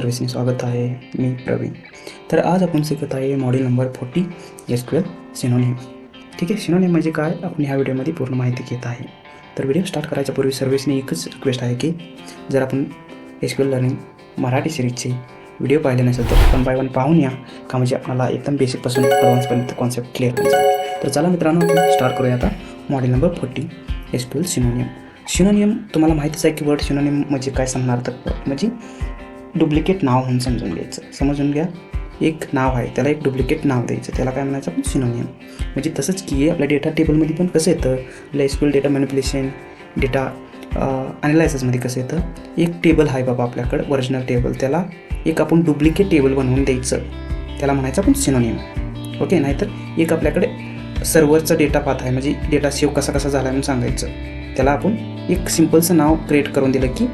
सर्व्हिसने स्वागत आहे मी प्रवीण. तर आज आपण शिकत आहे model number forty SQL L synonym ठीक आहे सिनोनिम म्हणजे काय? आपण ह्या व्हिडिओमध्ये पूर्ण माहिती घेत आहे. तर व्हिडिओ स्टार्ट करायच्या पूर्वी सर्व्हिसने एकच रिक्वेस्ट आहे की जर आपण एस क्वेल लर्निंग मराठी सिरीजचे व्हिडिओ पाहिले नसेल तर वन बाय वन पाहून या. का म्हणजे आपल्याला एकदम बेसिकपासून ॲडव्हान्सपर्यंत कॉन्सेप्ट क्लिअर होऊन जाईल. तर चला मित्रांनो आपण स्टार्ट करूया आता model number forty SQL synonym synonym तुम्हाला माहितीच आहे की वर्ड सिनोनियम म्हणजे काय सांगणार तर? म्हणजे डुप्लिकेट नाव म्हणून समजून घ्यायचं. समजून घ्या. एक नाव आहे त्याला एक डुप्लिकेट नाव द्यायचं. त्याला काय म्हणायचं? आपण सिनोनियम म्हणजे तसंच की आपल्या डेटा टेबलमध्ये पण कसं येतं? आपल्या एसक्यूल डेटा मॅनिप्युलेशन डेटा अनालायसिसमध्ये कसं येतं? एक टेबल आहे बाबा आपल्याकडं ओरिजिनल टेबल त्याला एक आपण डुप्लिकेट टेबल बनवून द्यायचं. त्याला म्हणायचं आपण सिनोनियम ओके नाहीतर एक आपल्याकडे सर्व्हरचा डेटा पाथ आहे. म्हणजे डेटा सेव्ह कसा कसा झाला म्हणून सांगायचं. त्याला आपण एक सिम्पलचं नाव क्रिएट करून दिलं की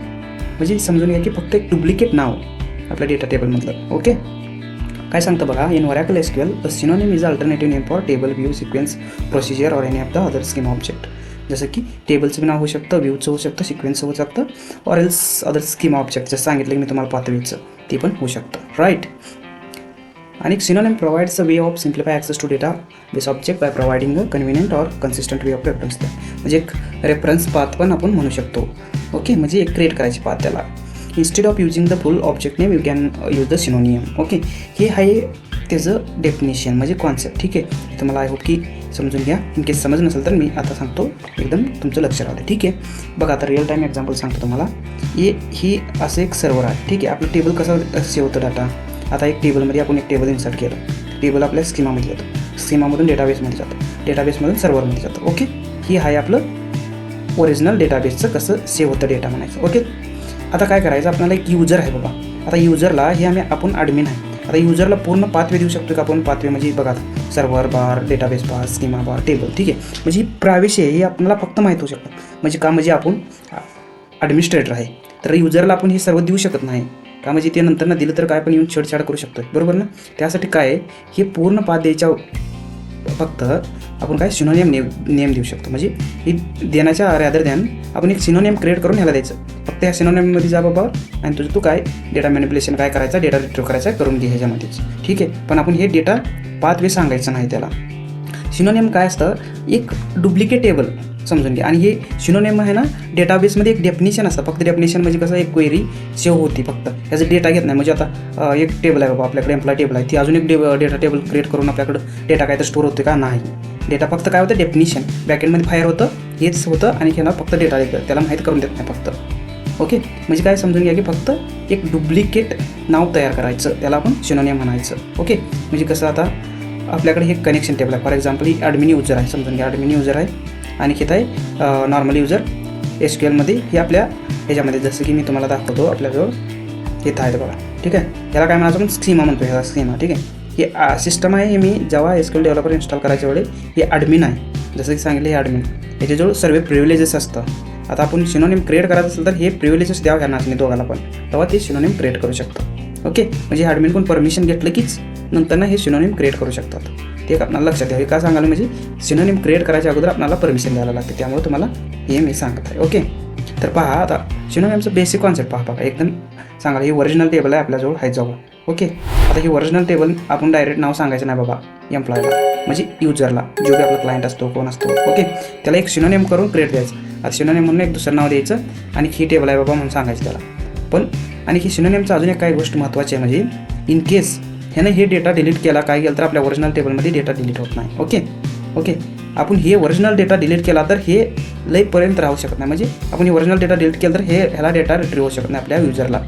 म्हणजे समजून घ्या की फक्त एक डुप्लिकेट नाव आपल्या डेटा टेबलमधलं ओके काय सांगतं बघा in Oracle S Q L synonym is alternative name for table view sequence procedure or any of the other scheme object जसं की टेबलचं नाव होऊ शकतं व्ह्यूचं होऊ शकतं सिक्वेन्सचं होऊ शकतं or else other scheme object जसं सांगितलं की मी तुम्हाला पातळीचं ते पण होऊ शकतं राईट आणि synonym provides a way of simplify access to database object by providing a convenient or consistent way of reference म्हणजे एक रेफरन्स पाथ पण आपण म्हणू शकतो. ओके म्हणजे एक क्रिएट करायची पाथ त्याला. Instead of using the full object name you can use the synonym okay हे आहे त्याचं डेफिनेशन म्हणजे कॉन्सेप्ट ठीक आहे? तर मला आय होप की समजून घ्या. इनकेस समज नसेल तर मी आता सांगतो. एकदम तुमचं लक्ष राहते ठीक आहे? बघा आता रिअल टाईम एक्झाम्पल सांगतो तुम्हाला. हे ही असं एक सर्वर आहे. ठीक आहे? आपलं टेबल कसं सेव्ह होतं डाटा आता एक टेबलमध्ये आपण एक टेबल इन्सर्ट केलं. टेबल आपल्या स्कीमामध्ये जातं स्कीमामधून डेटाबेसमध्ये जातं. डेटाबेसमधून सर्व्हरमध्ये जातं. ओके ही आहे आपलं ओरिजिनल डेटाबेसचं कसं सेव्ह होतं डेटा म्हणायचं. ओके आता काय करायचं? आपल्याला एक युजर आहे बाबा. आता युजरला हे आम्ही आपण ॲडमिन आहे. आता युजरला पूर्ण पाथवे देऊ शकतो का आपण? पाथवे म्हणजे बघा server bar database bar schema bar table ठीक आहे? म्हणजे ही आहे ही आपल्याला फक्त माहीत होऊ शकतं. म्हणजे का? म्हणजे आपण ॲडमिनिस्ट्रेटर आहे. तर युजरला आपण हे सर्व देऊ शकत नाही. का म्हणजे ते नंतर ना दिलं तर काय पण येऊन छेडछाड करू शकतो बरोबर ना? त्यासाठी काय आहे? हे पूर्ण पाथ द्यायच्या फक्त आपण काय सिनोनियम नेम नेम देऊ शकतो. म्हणजे हे देण्याच्या रॅदर द्यान आपण एक सिनोनियम क्रिएट करून ह्याला द्यायचं. फक्त ह्या सिनोनियममध्ये जा बाबा आणि तुझं तू काय? डेटा मॅनिप्युलेशन काय करायचं? डेटा रिट्रीव करायचा करून घे ह्याच्यामध्येच. ठीक आहे? पण आपण हे डेटा पाच वे सांगायचं नाही त्याला. सिनोनियम काय असतं? एक डुप्लिकेट टेबल समजून घ्या आणि हे शिनोनेम आहे ना डेटाबेसमध्ये एक डेफिनेशन असतं. फक्त डेफिनेशन म्हणजे कसं एक क्वेरी सेव्ह होती फक्त. याचा डेटा घेत नाही. म्हणजे आता एक टेबल आहे बाबा आपल्याकडे एम्प्लॉय टेबल आहे. ती अजून एक डे डेटा टेबल क्रिएट करून आपल्याकडं डेटा काय तर स्टोर होते का? नाही. डेटा फक्त काय होतं? डेफिनेशन बॅकेंडमध्ये फायर होतं हेच होतं आणि ह्याला फक्त डेटा देतं. त्याला माहीत करून देत नाही फक्त. ओके म्हणजे काय समजून घ्या की फक्त एक डुप्लिकेट नाव तयार करायचं. त्याला आपण सिनोनियम म्हणायचं. ओके म्हणजे कसं आता आपल्याकडे हे कनेक्शन टेबल आहे. फॉर एक्झाम्पल ही ॲडमिन युजर आहे. समजून घ्या. ॲडमिन युजर आहे. आणि किती आहे नॉर्मल युजर एस क्यू एलमध्ये हे आपल्या ह्याच्यामध्ये जसं की मी तुम्हाला दाखवतो आपल्याजवळ इथं आहेत बघा. ठीक आहे? याला काय म्हणायचं आपण? स्कीमा म्हणतो ह्याला स्कीमा ठीक आहे? हे सिस्टम आहे हे मी जेव्हा S Q L developer install करायच्या वेळी हे ॲडमिन आहे. जसं की सांगितलं हे ॲडमिन याच्याजवळ सर्व प्रिव्हिलेजेस असतं. आता आपण सिनोनिम क्रिएट करायचं असेल तर हे प्रिव्हिलेजेस द्यावं ह्या नाचणी दोघाला पण. तेव्हा ते सिनोनिम क्रिएट करू शकतो. ओके? म्हणजे ॲडमिन पण परमिशन घेतलं कीच नंतर ना हे सिनोनिम क्रिएट करू शकतात. ते एक आपल्याला लक्षात द्यावे का सांगायला म्हणजे सिनोनिम क्रिएट करायच्या अगोदर आपल्याला परमिशन द्यायला लागते. त्यामुळे तुम्हाला हे मी सांगत आहे. ओके तर पहा आता सिनोनिमचं बेसिक कॉन्सेप्ट पहा पहा. एकदम सांगायला हे ओरिजिनल टेबल आहे आपल्याजवळ आहे जवळ. ओके आता हे ओरिजिनल टेबल आपण डायरेक्ट नाव सांगायचं नाही बाबा एम्प्लॉयला म्हणजे युजरला जो बी आपला क्लायंट असतो कोण असतो. ओके त्याला एक सिनोनिम करून क्रिएट द्यायचं. आता सिनोनिम म्हणून एक दुसरं नाव द्यायचं आणि ही टेबल आहे बाबा म्हणून सांगायचं त्याला. पण आणि ही सिनोनिमचं अजून एक काही गोष्ट महत्त्वाची आहे. म्हणजे इन केस ह्यानं हे डेटा डिलीट केला काय केलं तर आपल्या ओरिजिनल टेबलमध्ये डेटा डिलीट होत नाही. ओके ओके आपण हे ओरिजिनल डेटा डिलीट केला तर हे लईपर्यंत राहू शकत नाही. म्हणजे आपण हे ओरिजिनल डेटा डिलीट केलं तर हे ह्याला डेटा रिट्री होऊ शकत नाही आपल्या युजरला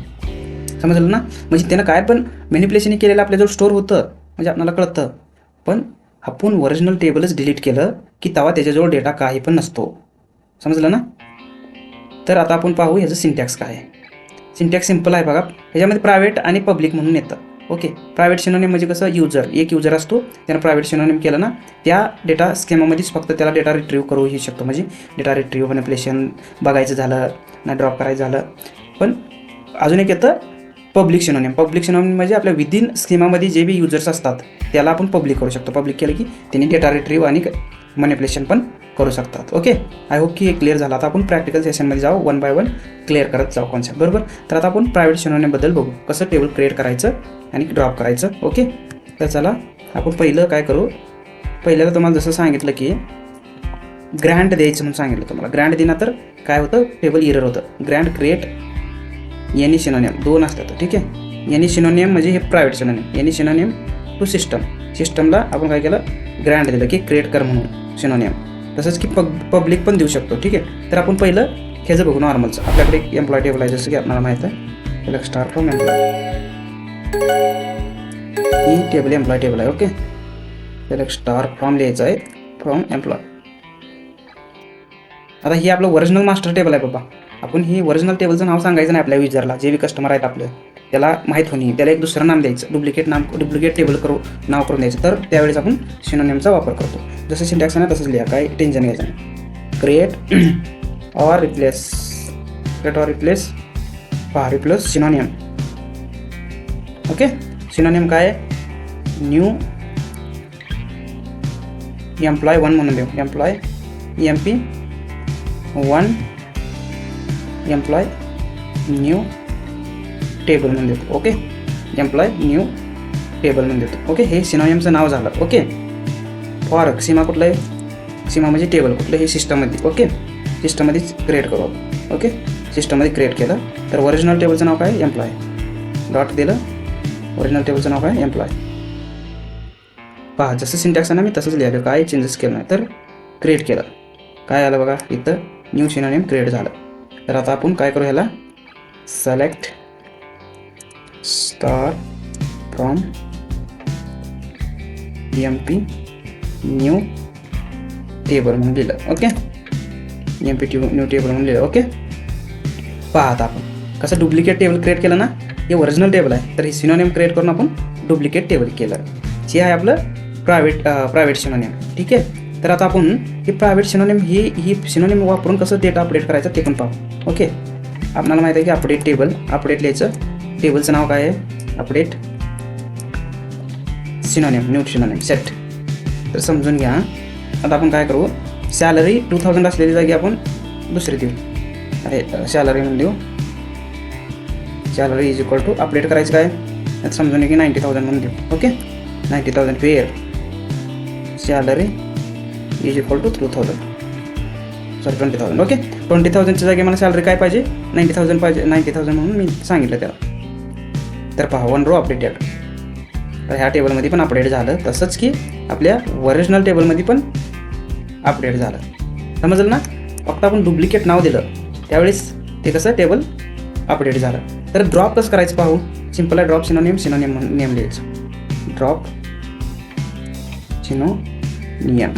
समजलं ना? म्हणजे त्यानं काय पण मॅनिप्युलेशन केलेलं आपल्याजवळ स्टोअर होतं म्हणजे आपल्याला कळतं. पण आपण ओरिजिनल टेबलच डिलीट केलं की तेव्हा त्याच्याजवळ डेटा काही पण नसतो. समजलं ना? तर आता आपण पाहू ह्याचं सिंटॅक्स काय आहे. सिंटॅक्स सिंपल आहे बघा. ह्याच्यामध्ये प्रायव्हेट आणि पब्लिक म्हणून येतं. ओके. प्रायव्हेट सिनोनिम म्हणजे कसं? युजर एक युजर असतो त्यानं प्रायव्हेट सिनोनिम केलं ना त्या डेटा स्केमामध्येच फक्त त्याला डेटा रिट्रीव्ह करू शकतो. म्हणजे डेटा रिट्रीव्ह मॅनिप्युलेशन बघायचं झालं ना ड्रॉप करायचं झालं. पण अजून एक येतं पब्लिक सिनोनिम पब्लिक सिनोनिम म्हणजे आपल्या विदिन स्कीमामध्ये जे बी युजर्स असतात त्याला आपण पब्लिक करू शकतो. पब्लिक केलं की त्यांनी डेटा रिट्रीव्ह आणि मॅनिप्युलेशन पण करू शकतात. ओके आय होप की हे क्लिअर झालं. आता आपण प्रॅक्टिकल सेशनमध्ये जाऊ. वन बाय वन क्लिअर करत जाऊ कॉन्सेप्ट बरोबर? तर आता आपण प्रायव्हेट शिनवण्याबद्दल बघू. कसं टेबल क्रिएट करायचं आणि ड्रॉप करायचं. ओके तर चला आपण पहिलं काय करू? पहिल्याला तुम्हाला जसं सांगितलं की ग्रँड द्यायचं म्हणून सांगितलं तुम्हाला. ग्रँड दिना तर काय होतं? टेबल इरर होतं. ग्रँड क्रिएट एनी शिनोनियम दोन असतात. ठीक आहे? एनी शिनोनियम म्हणजे हे private synonym any synonym to system सिस्टमला आपण काय केलं? ग्रँड दिलं की क्रिएट कर म्हणून. शिनोनियम तसंच की पब पब्लिक पण देऊ शकतो ठीक आहे? तर आपण पहिलं ह्याचं बघू नॉर्मलचं आपल्याकडे एक एम्प्लॉय टेबल आहे जसं की आपल्याला माहीत आहे. त्याला स्टार फ्रॉम एम्प्लॉय ही टेबल एम्प्लॉय टेबल आहे ओके त्याला एक स्टार फ्रॉम लिहायचं आहे फ्रॉम एम्प्लॉय आता ही आपलं ओरिजिनल मास्टर टेबल आहे बाबा. आपण ही ओरिजिनल टेबलचं नाव सांगायचं नाही आपल्या युजरला जे बी कस्टमर आहेत आपले. त्याला माहीत होणे त्याला एक दुसरं नाम द्यायचं. डुप्लिकेट नाम डुप्लिकेट टेबल करू नाव करून द्यायचं. तर त्यावेळेस आपण सिनोनियमचा वापर करतो. जसं सिंटॅक्स आहे ना तसंच लिहा. काय? टेन्शन घ्यायचं नाही create or replace create or replace पहा रिप्लेस सिनोनियम ओके सिनोनियम काय न्यू एम्प्लॉय वन म्हणून देऊ. Employ M P one employ new table म्हणून देतो ओके एम्प्लॉय न्यू टेबल म्हणून देतो ओके हे सिनोनियमचं नाव झालं ओके फॉर सीमा कुठलं आहे सीमा म्हणजे टेबल कुठलं हे सिस्टममध्ये ओके सिस्टममध्येच क्रिएट करू आपण ओके सिस्टममध्ये क्रिएट केलं तर ओरिजिनल टेबलचं नाव काय? एम्प्लॉय डॉट दिलं ओरिजिनल टेबलचं नाव काय? एम्प्लॉय पहा जसं सिंटॅक्स आहे ना मी तसंच लिहिलं काय चेंजेस केलं नाही तर क्रिएट केलं. काय आलं बघा इथं न्यू सिनोनियम क्रिएट झालं. तर आता आपण काय करू ह्याला? Select star from M P new table म्हणून लिहिलं okay? M P T new table म्हणून लिहिलं ओके? पाहता आपण. कसं डुप्लिकेट टेबल क्रिएट केलं ना? हे ओरिजिनल टेबल आहे तर हे सिनोनियम क्रिएट करून आपण डुप्लिकेट टेबल केलं. जे आहे आपलं प्रायव्हेट प्रायव्हेट सिनोनियम ठीक आहे? तर आता आपण हे प्रायव्हेट सिनोनियम ही ही सिनोनियम वापरून कसं डेटा अपडेट करायचं ते पण पाहू ओके? आपल्याला माहिती आहे की अपडेट टेबल अपडेट लिहायचं टेबलचं नाव आहे update synonym new synonym set तर समजून घ्या आता करू? सॅलरी टू थाउजंड असलेली जागी आपण दुसरी देऊ. अरे सॅलरी म्हणून देऊ. Salary is equal to update करायचं काय? यात समजून की नाईंटी थाउजंड म्हणून देऊ. Okay ninety thousand fair salary is equal to three thousand sorry twenty thousand okay twenty थाउजंडच्या जागी मला सॅलरी काय पाहिजे? नाईंटी थाउजंड पाहिजे. नाईंटी थाउजंड मी त्याला. तर पहा वन रो अपडेटेड तर ह्या टेबलमध्ये पण अपडेट झालं. तसंच की आपल्या ओरिजिनल टेबलमध्ये पण अपडेट झालं. समजलं ना? फक्त आपण डुप्लिकेट नाव दिलं. त्यावेळेस ते कसं टेबल अपडेट झालं. तर ड्रॉप कसं करायचं पाहू? सिंपल आहे ड्रॉप सिनोनियम सिनोनियम नेम लिहायचं. ड्रॉप सिनोनियम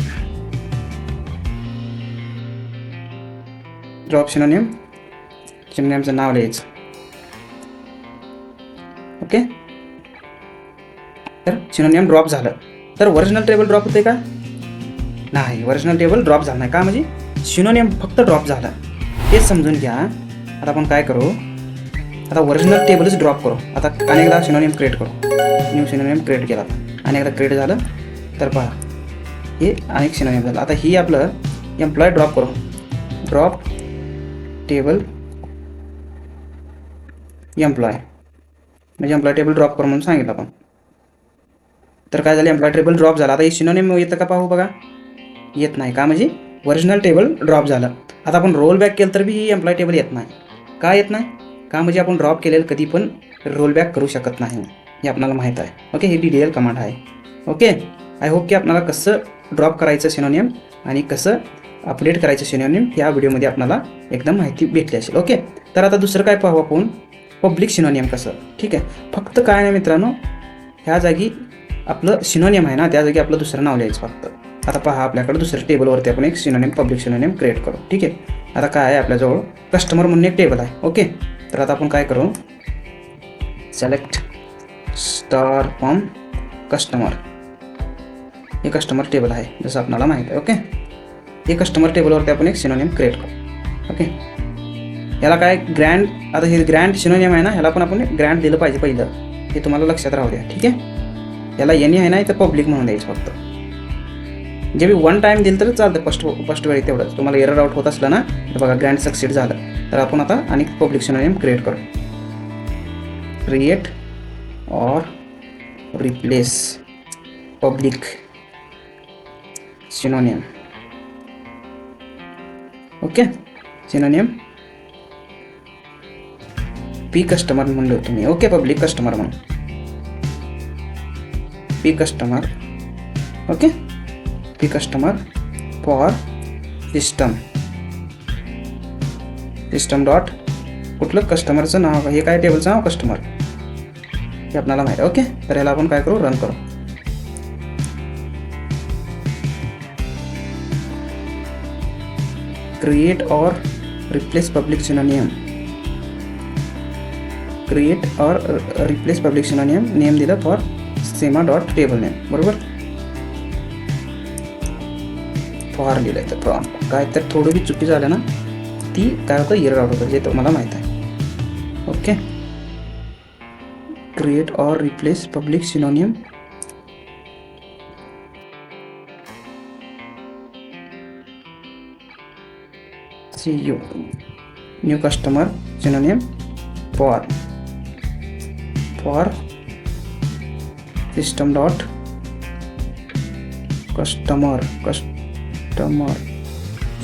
ड्रॉप सिनोनियम सिनोनियमचं नाव लिहायचं. ओके? तर सिनोनियम ड्रॉप झालं. तर ओरिजिनल टेबल ड्रॉप होते का? नाही ओरिजिनल टेबल ड्रॉप झालं नाही. का म्हणजे? सिनोनियम फक्त ड्रॉप झाला. तेच समजून घ्या. आता आपण काय करू? आता ओरिजिनल टेबलच ड्रॉप करू. आता अनेकदा सिनोनियम क्रिएट करू. न्यू सिनोनियम क्रिएट केला अनेकदा क्रिएट झालं. तर पहा. हे अनेक सिनोनियम झालं. आता ही आपलं एम्प्लॉय ड्रॉप करू. ड्रॉप टेबल एम्प्लॉय म्हणजे एम्प्लॉय टेबल ड्रॉप कर म्हणून सांगितलं आपण. तर काय झालं एम्प्लॉय टेबल ड्रॉप झाला. आता हे सिनोनियम येतं का पाहू बघा. येत नाही का? म्हणजे ओरिजिनल टेबल ड्रॉप झालं. आता आपण रोल बॅक केलं तर बी ही एम्प्लॉय टेबल येत नाही. का येत नाही? का म्हणजे आपण ड्रॉप केलेलं कधी पण रोल बॅक करू शकत नाही हो. हे. आपल्याला माहीत आहे. ओके हे डी डी एल कमांड आहे. ओके आय होप की आपल्याला कसं ड्रॉप करायचं सिनोनियम आणि कसं अपडेट करायचं सिनोनियम या व्हिडिओमध्ये आपल्याला एकदम माहिती भेटली असेल. ओके तर आता दुसरं काय पाहू आपण? पब्लिक सिनोनियम कसं? ठीक आहे. फक्त काय नाही मित्रांनो? ह्या जागी आपलं सिनोनियम आहे ना त्या जागी आपलं दुसरं नाव लिहायचं फक्त. आता पहा आपल्याकडे दुसऱ्या टेबलवरती आपण एक सिनोनियम पब्लिक सिनोनियम क्रिएट करू. ठीक आहे. आता काय आहे आपल्याजवळ? कस्टमर म्हणून एक टेबल आहे. ओके. तर आता आपण काय करू? सिलेक्ट स्टार फ्रॉम कस्टमर हे कस्टमर टेबल आहे जसं आपणाला माहीत आहे. ओके. हे कस्टमर टेबलवरती आपण एक सिनोनियम क्रिएट करू. ओके. याला काय ग्रँड आता हे ग्रँड शिनोनियम आहे ना ह्याला पण आपण ग्रँड दिलं पाहिजे पहिलं. हे तुम्हाला लक्षात राहू द्या ठीक आहे? याला एनी आहे ना इथं पब्लिक म्हणून द्यायचं फक्त. जे मी वन टाईम दिलं तर चालतं फर्स्ट फर्स्ट वेळी तेवढं तुम्हाला एरर आउट होत असलं ना तर बघा ग्रँड सक्सेड झालं. तर आपण आता आणि पब्लिक शिनोनियम क्रिएट करू. Create or replace public synonym okay synonym P customer म्हणलो तुम्ही. ओके पब्लिक कस्टमर म्हणून. P customer okay P customer for system system dot कुठलं कस्टमरचं नाव? हे काय टेबलचं नाव? कस्टमर हे आपल्याला माहिती आहे. ओके तर याला आपण काय करू? रन करू. Create or replace public public नियम create or replace replace public name दिलं for schema dot table name बरोबर? फॉर लिहिलं तर फॉर काय तर थोडं बी चुकी झालं ना ती काय होतं? इयर आउट होतं जे तुम्हाला माहीत आहे. Okay create or replace public synonym see you new customer synonym for for system dot customer customer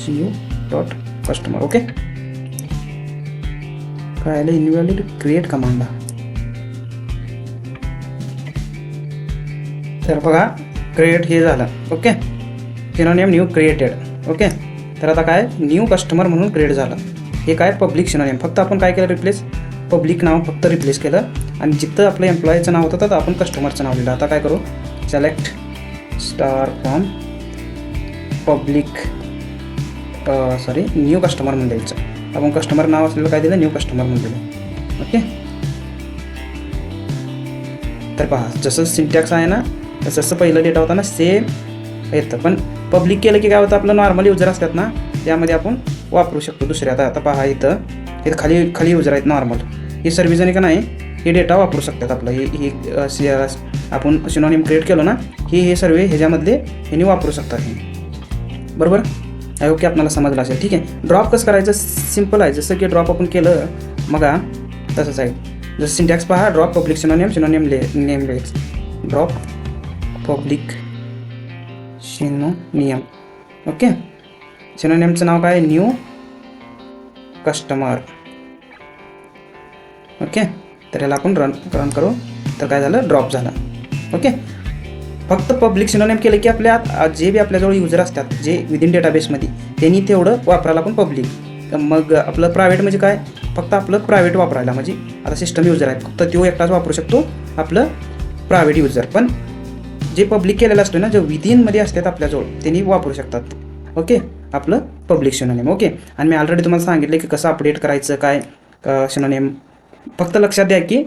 see you dot customer okay काय आलं इनव्हॅलिड क्रिएट कमांडला तर बघा क्रिएट हे झालं okay synonym new created okay तर आता काय? न्यू कस्टमर म्हणून क्रिएट झालं. हे काय? पब्लिक सिनोनियम फक्त आपण काय केलं रिप्लेस पब्लिक नाव फक्त रिप्लेस केलं. आणि जिथं आपलं एम्प्लॉईचं नाव होतं तर आपण कस्टमरचं नाव लिहिलं. आता काय करू? Select star from public sorry new customer म्हणून द्यायचं आपण कस्टमर नाव असलेलं काय दिलं? न्यू कस्टमर म्हणून दिलं. ओके तर पहा जसं सिंटॅक्स आहे ना तसं जसं पहिलं डेटा होता ना सेम येतं. पण पब्लिक केलं की काय होतं? आपलं नॉर्मल युजर असतात ना त्यामध्ये आपण वापरू शकतो दुसऱ्या. आता आता पहा इथं इथं खाली खाली युजर आहेत नॉर्मल हे सर्वजण का नाही? हे डेटा वापरू शकतात आपलं. हे हे आपण सिनॉनिम क्रिएट केलं ना हे हे सर्व ह्याच्यामधले ह्यांनी वापरू शकतात हे. बरोबर? आय ओके आपल्याला समजलं असेल. ठीक आहे. ड्रॉप कसं करायचं? सिंपल आहे. जसं की ड्रॉप आपण केलं मगा तसंच आहे. जसं सिंटॅक्स पहा ड्रॉप पब्लिक सिनोनियम सिनोनियम ले नेम लिहायचं ड्रॉप पब्लिक सिनोनियम ओके सिनोनियमचं नाव काय? न्यू कस्टमर ओके तर याला आपण रन रन करू. तर काय झालं? ड्रॉप झालं. ओके फक्त पब्लिक सिनोनेम केलं की आपल्या जे बी आपल्याजवळ युजर असतात जे विदिन डेटाबेसमध्ये त्यांनी तेवढं वापरायला आपण पब्लिक मग आपलं प्रायव्हेट म्हणजे काय? फक्त आपलं प्रायव्हेट वापरायला. म्हणजे आता सिस्टम युजर आहे फक्त तो एकटाच वापरू शकतो आपलं प्रायव्हेट युजर पण जे पब्लिक केलेलं असतो ना जे विदिनमध्ये असतात आपल्याजवळ त्यांनी वापरू शकतात. ओके आपलं पब्लिक सिनोनियम ओके आणि मी ऑलरेडी तुम्हाला सांगितलं की कसं अपडेट करायचं काय सिनोनियम फक्त लक्षात द्या की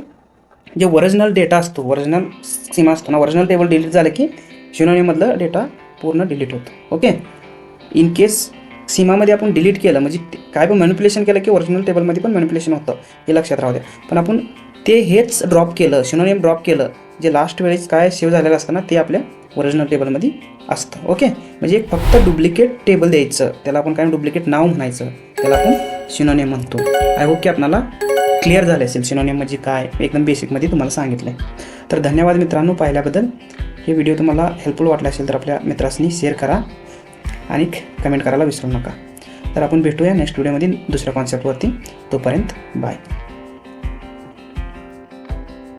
जे ओरिजिनल डेटा असतो ओरिजिनल सीमा असतो ना ओरिजिनल टेबल डिलीट झालं की शिनोनीमधलं डेटा पूर्ण डिलीट होतं. ओके इन केस सीमामध्ये आपण डिलीट केलं म्हणजे काय पण मॅन्युप्युलेशन केलं की ओरिजिनल टेबलमध्ये पण मॅन्युप्युलेशन होतं. हे लक्षात राहू द्या. पण आपण ते हेच ड्रॉप केलं शिनोनियम ड्रॉप केलं जे लास्ट वेळेस काय सेव्ह झालेलं असतं ना ते आपल्या ओरिजिनल टेबलमध्ये असतं. ओके म्हणजे एक फक्त डुप्लिकेट टेबल द्यायचं. त्याला आपण काय डुप्लिकेट नाव म्हणायचं. त्याला आपण शिनोनियम म्हणतो. आय होप की आपणाला क्लिअर झाले असेल सिनोनियम म्हणजे काय? एकदम बेसिकमध्ये तुम्हाला सांगितलं आहे तर धन्यवाद मित्रांनो पाहिल्याबद्दल. हे व्हिडिओ तुम्हाला हेल्पफुल वाटला असेल तर आपल्या मित्रांनी शेअर करा आणि कमेंट करायला विसरू नका. तर आपण भेटूया नेक्स्ट व्हिडिओमध्ये दुसऱ्या कॉन्सेप्टवरती तोपर्यंत बाय